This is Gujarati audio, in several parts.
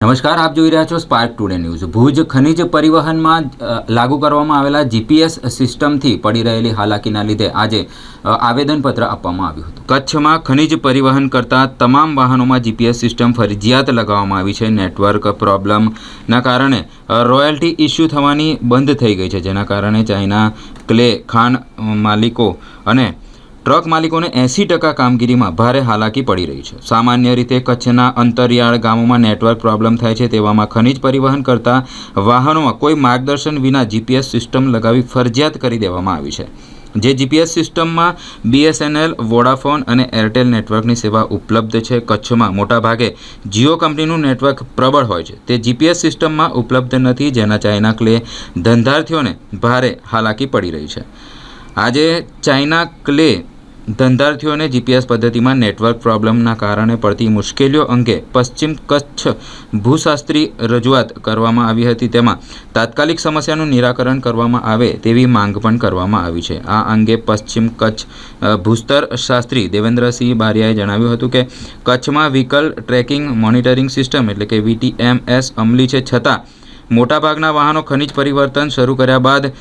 નમસ્કાર, આપ જોઈ રહ્યા છો સ્પાર્ક ટુડે ન્યૂઝ ભુજ ખનિજ પરિવહનમાં લાગુ કરવામાં આવેલા જીપીએસ સિસ્ટમથી પડી રહેલી હાલાકીના લીધે આજે આવેદનપત્ર આપવામાં આવ્યું હતું. કચ્છમાં ખનિજ પરિવહન કરતા તમામ વાહનોમાં જીપીએસ સિસ્ટમ ફરજિયાત લગાવવામાં આવી છે. નેટવર્ક પ્રોબ્લેમના કારણે રોયલ્ટી ઇસ્યુ થવાની બંધ થઈ ગઈ છે. જેના કારણે ચાઇના ક્લે ખાણ માલિકો અને ટ્રક માલિકોને એંસી ટકા કામગીરીમાં ભારે હાલાકી પડી રહી છે. સામાન્ય રીતે કચ્છના અંતરિયાળ ગામોમાં નેટવર્ક પ્રોબ્લેમ થાય છે, તેવામાં ખનિજ પરિવહન કરતા વાહનોમાં કોઈ માર્ગદર્શન વિના જીપીએસ સિસ્ટમ લગાવી ફરજિયાત કરી દેવામાં આવી છે. જે જીપીએસ સિસ્ટમમાં બીએસએનએલ, વોડાફોન અને એરટેલ નેટવર્કની સેવા ઉપલબ્ધ છે. કચ્છમાં મોટાભાગે જીઓ કંપનીનું નેટવર્ક પ્રબળ હોય છે. તે જીપીએસ સિસ્ટમમાં ઉપલબ્ધ નથી, જેના ચાઇના ક્લે ધંધાર્થીઓને ભારે હાલાકી પડી રહી છે. આજે ચાઇના ક્લે ધંધાર્થીઓને જીપીએસ પદ્ધતિમાં નેટવર્ક પ્રોબ્લેમના કારણે પડતી મુશ્કેલીઓ અંગે પશ્ચિમ કચ્છ ભૂશાસ્ત્રી રજૂઆત કરવામાં આવી હતી. તેમાં તાત્કાલિક સમસ્યાનું નિરાકરણ કરવામાં આવે તેવી માંગ પણ કરવામાં આવી છે. આ અંગે પશ્ચિમ કચ્છ ભૂસ્તર શાસ્ત્રી દેવેન્દ્રસિંહ બારિયાએ જણાવ્યું હતું કે, કચ્છમાં વ્હીકલ ટ્રેકિંગ મોનિટરિંગ સિસ્ટમ એટલે કે વીટીએમએસ અમલી છે. છતાં, મોટાભાગના વાહનો ખનિજ પરિવર્તન શરૂ કર્યા બાદ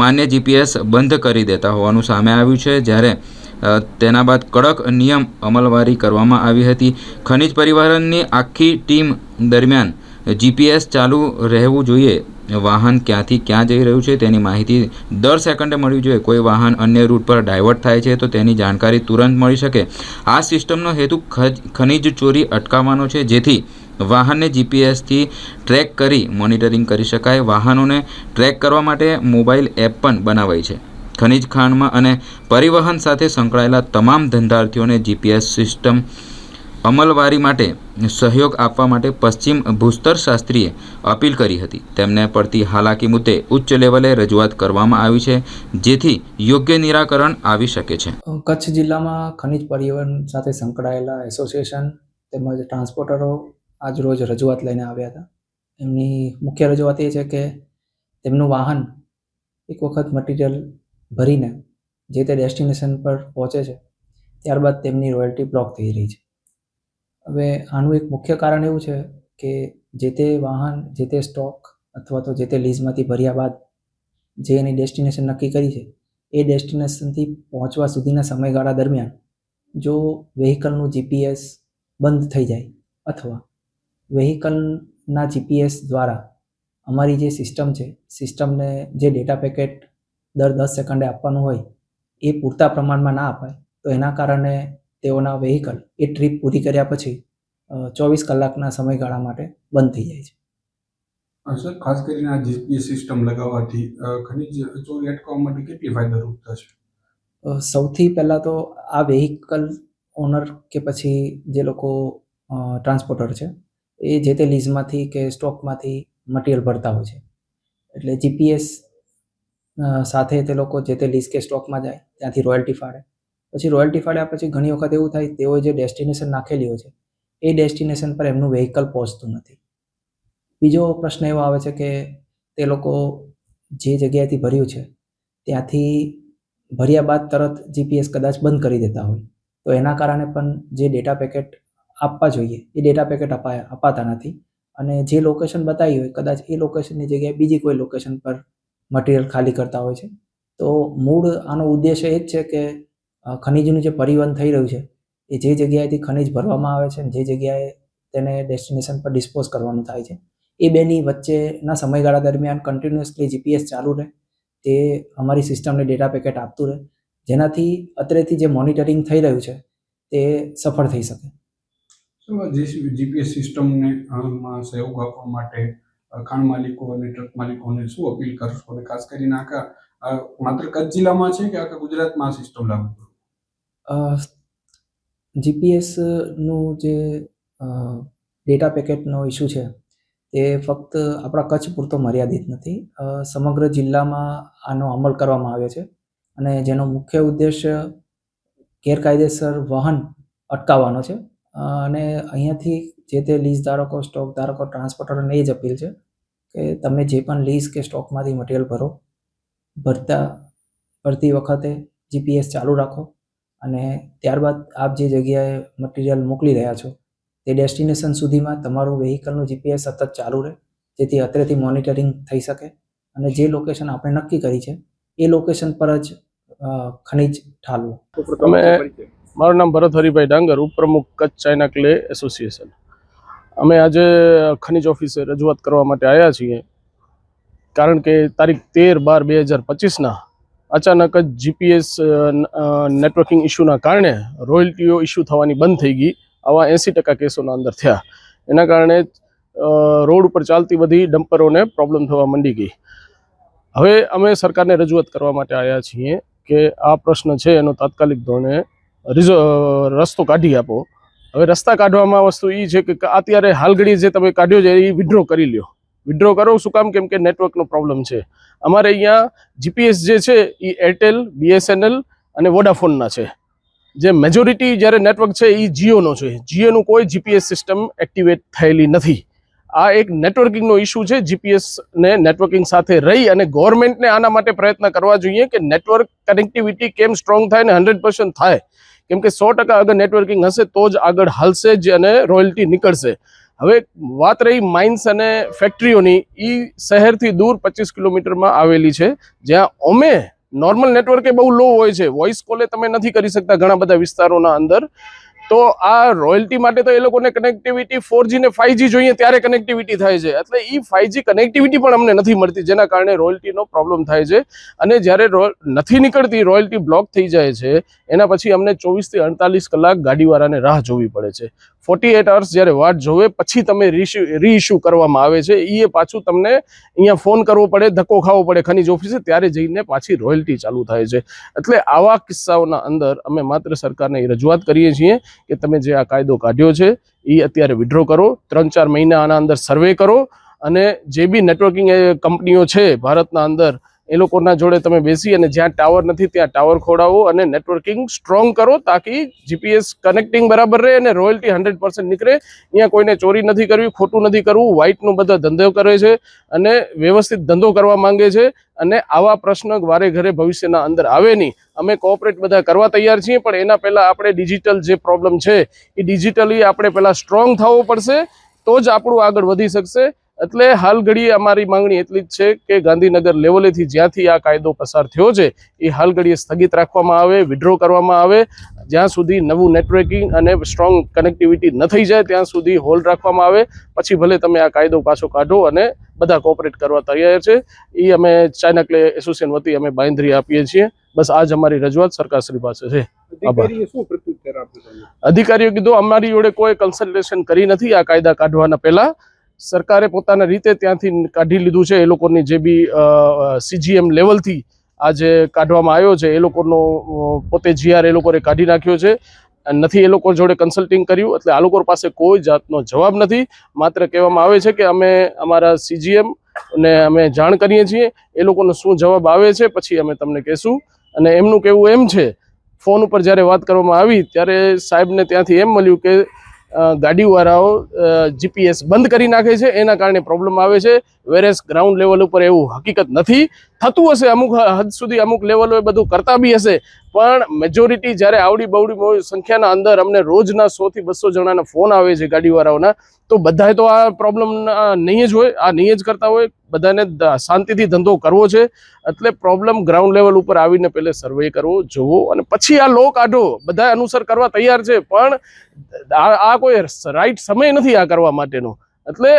માન્ય જીપીએસ બંધ કરી દેતા હોવાનું સામે આવ્યું છે. જ્યારે તેના બાદ કડક નિયમ અમલવારી કરવામાં આવી હતી. ખનિજ પરિવહનની આખી ટીમ દરમિયાન જીપીએસ ચાલુ રહેવું જોઈએ. વાહન ક્યાંથી ક્યાં જઈ રહ્યું છે તેની માહિતી દર સેકન્ડે મળવી જોઈએ. કોઈ વાહન અન્ય રૂટ પર ડાયવર્ટ થાય છે તો તેની જાણકારી તુરંત મળી શકે. આ સિસ્ટમનો હેતુ ખનિજ ચોરી અટકાવવાનો છે, જેથી વાહનને જીપીએસથી ટ્રેક કરી મોનિટરિંગ કરી શકાય. વાહનોને ટ્રેક કરવા માટે મોબાઈલ એપ પણ બનાવાઈ છે. ખનિજ ખાણમાં અને પરિવહન સાથે સંકળાયેલા તમામ ધંધાર્થીઓને જીપીએસ સિસ્ટમ અમલવારી માટે સહયોગ આપવા માટે પશ્ચિમ ભૂસ્તર શાસ્ત્રીએ અપીલ કરી હતી. તેમને પડતી હાલાકી મુદ્દે ઉચ્ચ લેવલે રજૂઆત કરવામાં આવી છે, જેથી યોગ્ય નિરાકરણ આવી શકે છે. કચ્છ જિલ્લામાં ખનિજ પરિવહન સાથે સંકળાયેલા એસોસિએશન તેમજ ટ્રાન્સપોર્ટરો આજ રોજ રજૂઆત લઈને આવ્યા હતા. એમની મુખ્ય રજૂઆત એ છે કે તેમનું વાહન એક વખત મટીરિયલ ભરીને જે તે ડેસ્ટિનેશન પર પહોંચે છે, ત્યારબાદ તેમની રોયલ્ટી બ્લોક થઈ રહી છે. હવે આનું એક મુખ્ય કારણ એવું છે કે જે તે વાહન, જે તે સ્ટોક અથવા તો જે તે લીઝમાંથી ભર્યા બાદ જે એની ડેસ્ટિનેશન નક્કી કરી છે, એ ડેસ્ટિનેશનથી પહોંચવા સુધીના સમયગાળા દરમિયાન જો વેહિકલનું જીપીએસ બંધ થઈ જાય અથવા વેહિકલના જીપીએસ દ્વારા અમારી જે સિસ્ટમ છે, સિસ્ટમને જે ડેટા પેકેટ દર દસ સેકન્ડે આપવાનું હોય એ પૂરતા પ્રમાણમાં ના અપાય તો એના કારણે તેઓના વેહિકલ એ ટ્રીપ પૂરી કર્યા પછી ચોવીસ કલાકના સમયગાળા માટે બંધ થઈ જાય છે. સર ખાસ કરીને આ જીપીએસ સિસ્ટમ લગાવવાથી ખનિજ ચોરી અટકાવવા માટે કેટલી ફાયદારૂપ થશે? સૌથી પહેલાં તો આ વેહિકલ ઓનર કે પછી જે લોકો ટ્રાન્સપોર્ટર છે એ જે તે લીઝમાંથી કે સ્ટોકમાંથી મટીરિયલ ભરતા હોય છે. એટલે જીપીએસ સાથે તે લોકો જે તે લીઝ કે સ્ટોકમાં જાય, ત્યાંથી રોયલ્ટી ફાળે. પછી રોયલ્ટી ફાળ્યા પછી ઘણી વખત એવું થાય, તેઓએ જે ડેસ્ટિનેશન નાખેલી છે, એ ડેસ્ટિનેશન પર એમનું વેહિકલ પહોંચતું નથી. બીજો પ્રશ્ન એવો આવે છે કે તે લોકો જે જગ્યાએથી ભર્યું છે, ત્યાંથી ભર્યા બાદ તરત જીપીએસ કદાચ બંધ કરી દેતા હોય. તો એના કારણે પણ જે ડેટા પેકેટ આપવા જોઈએ, એ ડેટા પેકેટ અપાયા, અપાતા નથી. અને જે લોકેશન બતાવી હોય, કદાચ એ લોકેશનની જગ્યાએ બીજી કોઈ લોકેશન પર મટીરિયલ ખાલી કરતા હોય છે. તો મૂળ આનો ઉદ્દેશ્ય એ જ છે કે ખનિજનું જે પરિવહન થઈ રહ્યું છે, એ જે જગ્યાએથી ખનિજ ભરવામાં આવે છે જે જગ્યાએ તેને ડેસ્ટિનેશન પર ડિસ્પોઝ કરવાનું થાય છે. એ બેની વચ્ચેના સમયગાળા દરમિયાન કન્ટિન્યુઅસલી જીપીએસ ચાલુ રહે, તે અમારી સિસ્ટમને ડેટા પેકેટ આપતું રહે, જેનાથી અત્રેથી જે મોનિટરિંગ થઈ રહ્યું છે, તે સફળ થઈ શકે. જીપીએસ સિસ્ટમને આમાં સહયોગ આપવા માટે ખાણ માલિકો અને ટ્રક માલિકોને શું અપીલ કરશો અને ખાસ કરીને આખા માત્ર કચ્છ જિલ્લામાં છે કે આખા ગુજરાતમાં આ સિસ્ટમ લાગુ જીપીએસનું જે ડેટા પેકેટનો ઇસ્યુ છે, તે ફક્ત આપણા કચ્છ પૂરતો મર્યાદિત નથી. સમગ્ર જિલ્લામાં આનો અમલ કરવામાં આવે છે અને જેનો મુખ્ય ઉદ્દેશ ગેરકાયદેસર વાહન અટકાવવાનો છે. અને અહીંયાથી જે તે લીઝ ધારકો, સ્ટોક ધારકો ટ્રાન્સપોર્ટરને એ જ અપીલ છે. કે તમે જે પણ લીઝ કે સ્ટોકમાંથી મટીરિયલ ભરો, ભરતા, ભરતી વખતે જીપીએસ ચાલુ રાખો અને ત્યારબાદ આપ જે જગ્યાએ મટીરિયલ મોકલી રહ્યા છો, તે ડેસ્ટિનેશન સુધીમાં તમારું વેહિકલનું જીપીએસ સતત ચાલુ રહે, જેથી અત્રેથી મોનિટરિંગ થઈ શકે અને જે લોકેશન આપણે નક્કી કરી છે, એ લોકેશન પર જ ખનિજ ઠાલવું. તમે, મારું નામ ભરત હરિભાઈ ડાંગર, ઉપપ્રમુખ કચ્છ ચાઇના ક્લે એસોસિએશન અમે આજે ખનીજ ઓફિસે રજૂઆત કરવા માટે આવ્યા છીએ. કારણ કે તારીખ તેર બાર બે હજાર પચીસના અચાનક જ જીપીએસ નેટવર્કિંગ ઇસ્યુના કારણે રોયલ્ટીઓ ઇસ્યુ થવાની બંધ થઈ ગઈ. આવા એંસી ટકા કેસોના અંદર થયા. એના કારણે રોડ ઉપર ચાલતી બધી ડમ્પરોને પ્રોબ્લેમ થવા માંડી ગઈ. હવે અમે સરકારને રજૂઆત કરવા માટે આવ્યા છીએ કે આ પ્રશ્ન છે એનો તાત્કાલિક ધોરણે રિઝો રસ્તો કાઢી આપો. હવે રસ્તા કાઢવામાં વસ્તુ એ છે કે અત્યારે હાલગડી જે તમે કાઢ્યો છે એ વિડ્રો કરી લ્યો. વિડ્રો કરો, શું કામ? કેમ કે નેટવર્કનો પ્રોબ્લેમ છે. અમારે અહીંયા જીપીએસ જે છે એ એરટેલ બીએસએનએલ અને વોડાફોનના છે. જે મેજોરિટી જ્યારે નેટવર્ક છે એ જીઓનો છે. જીઓનું કોઈ જીપીએસ સિસ્ટમ એક્ટિવેટ થયેલી નથી. આ એક નેટવર્કિંગનો ઇસ્યુ છે. જીપીએસ ને નેટવર્કિંગ સાથે રહી અને ગવર્મેન્ટને આના માટે પ્રયત્ન કરવા જોઈએ કે નેટવર્ક કનેક્ટિવિટી કેમ સ્ટ્રોંગ થાય ને હંડ્રેડ થાય. કેમ કે સો અગર નેટવર્કિંગ હશે તો જ આગળ હાલશે જ અને રોયલ્ટી નીકળશે. હવે વાત રહી માઇન્સ અને ફેક્ટરીઓની એ શહેરથી દૂર પચીસ કિલોમીટરમાં આવેલી છે. જ્યાં અમે નોર્મલ નેટવર્ક બહુ લો હોય છે. વોઇસ કોલે તમે નથી કરી શકતા ઘણા બધા વિસ્તારોના અંદર. તો આ રોયલ્ટી માટે તો એ લોકોને કનેક્ટિવિટી ફોરજી ને ફાઈવજી જોઈએ ત્યારે કનેક્ટિવિટી થાય છે. એટલે એ ફાઈવજી કનેક્ટિવિટી પણ અમને નથી મળતી, જેના કારણે રોયલ્ટીનો પ્રોબ્લેમ થાય છે. અને જ્યારે નથી નીકળતી રોયલ્ટી બ્લોક થઈ જાય છે, એના પછી અમને ચોવીસથી અડતાલીસ કલાક ગાડીવાળાને રાહ જોવી પડે છે. ફોર્ટી એટ અવર્સ જ્યારે વાટ જોવે, પછી તમે રીઇસ્યુ કરવામાં આવે છે. એ પાછું તમને અહીંયા ફોન કરવો પડે, ધક્કો ખાવો પડે ખનીજ ઓફિસે ત્યારે જઈને પાછી રોયલ્ટી ચાલુ થાય છે. એટલે આવા કિસ્સાઓના અંદર અમે માત્ર સરકારને એ રજૂઆત કરીએ છીએ કે તમે જે આ કાયદો કાઢ્યો છે એ અત્યારે વિડ્રો કરો. ત્રણ ચાર મહિના આના અંદર સર્વે કરો અને જે બી નેટવર્કિંગ કંપનીઓ છે ભારતના અંદર એ લોકોના જોડે તમે બેસી અને જ્યાં ટાવર નથી ત્યાં ટાવર ખોડાવો અને નેટવર્કિંગ સ્ટ્રોંગ કરો તાકી જીપીએસ કનેક્ટિંગ બરાબર રહે અને રોયલ્ટી હંડ્રેડ પર્સન્ટ નીકળે. અહીંયા કોઈને ચોરી નથી કરવી, ખોટું નથી કરવું વ્હાઇટનું બધા ધંધો કરે છે અને વ્યવસ્થિત ધંધો કરવા માંગે છે અને આવા પ્રશ્ન વારે ઘરે ભવિષ્યના અંદર આવે નહીં. અમે કોઓપરેટ બધા કરવા તૈયાર છીએ, પણ એના પહેલાં આપણે ડિજિટલ જે પ્રોબ્લેમ છે, એ ડિજિટલી આપણે પહેલાં સ્ટ્રોંગ થવું પડશે, તો જ આપણું આગળ વધી શકશે. એટલે હાલ ઘડીએ અમારી માંગણી એટલી જ છે કે ગાંધીનગર લેવલેથી જ્યાંથી આ કાયદો પસાર થયો છે એ હાલ ઘડીએ સ્થગિત રાખવામાં આવે વિડ્રો કરવામાં આવે. જ્યાં સુધી નવું નેટવર્કિંગ અને સ્ટ્રોંગ કનેક્ટિવિટી ન થઈ જાય ત્યાં સુધી હોલ્ડ રાખવામાં આવે. પછી ભલે તમે આ કાયદો પાછો કાઢો અને બધા કોઓપરેટ કરવા તૈયાર છે. એ અમે ચાઇના ક્લે એસોસિએશન વતી અમે બાંધરી આપીએ છીએ. બસ આજ અમારી રજૂઆત સરકારશ્રી પાસે છે? અધિકારીઓ કીધું અમારી જોડે કોઈ કન્સલ્ટેશન કરી નથી. આ કાયદા કાઢવાના પહેલા સરકારે પોતાના રીતે ત્યાંથી કાઢી લીધું છે એ લોકોની જે બી સીજીએમ લેવલથી આજે કાઢવામાં આવ્યો છે, એ લોકોનો પોતે જીઆર એ લોકોએ કાઢી નાખ્યો છે. નથી એ લોકો જોડે કન્સલ્ટિંગ કર્યું, એટલે આ લોકો પાસે કોઈ જાતનો જવાબ નથી. માત્ર કહેવામાં આવે છે કે અમે અમારા સીજીએમ ને અમે જાણ કરીએ છીએ, એ લોકોનો શું જવાબ આવે છે પછી અમે તમને કહેશું. અને એમનું કહેવું એમ છે, ફોન ઉપર જ્યારે વાત કરવામાં આવી, ત્યારે સાહેબને ત્યાંથી એમ મળ્યું કે ગાડીવાળાઓ જીપીએસ બંધ કરી નાખે છે. એના કારણે પ્રોબ્લેમ આવે છે. વેરેસ ગ્રાઉન્ડ લેવલ ઉપર એવું હકીકત નથી. થતું હશે અમુક હદ સુધી અમુક લેવલો એ બધું કરતા બી હશે. પણ મેજોરિટી જ્યારે આવડી બવડી સંખ્યાના અંદર અમને રોજના સોથી બસો જણાના ફોન આવે છે ગાડીવાળાઓના, તો બધાએ તો આ પ્રોબ્લેમ નહીં જ હોય, આ નહીં જ કરતા હોય. બધાને શાંતિથી ધંધો કરવો છે. એટલે પ્રોબ્લેમ ગ્રાઉન્ડ લેવલ ઉપર આવીને પહેલે સર્વે કરવો, જોવો, અને પછી આ લો કાઢો. બધા અનુસર કરવા તૈયાર છે. પણ આ કોઈ રાઈટ સમય નથી આ કરવા માટેનો. એટલે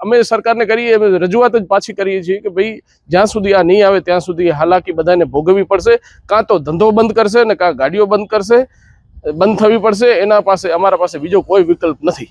અમે સરકારને કરીએ રજૂઆત જ પાછી કરીએ છીએ કે ભાઈ, જ્યાં સુધી આ નહીં આવે, ત્યાં સુધી હાલાકી બધાને ભોગવવી પડશે. કાં તો ધંધો બંધ કરશે ને કાં ગાડીઓ બંધ કરશે, બંધ થવી પડશે. એના પાસે, અમારા પાસે બીજો કોઈ વિકલ્પ નથી.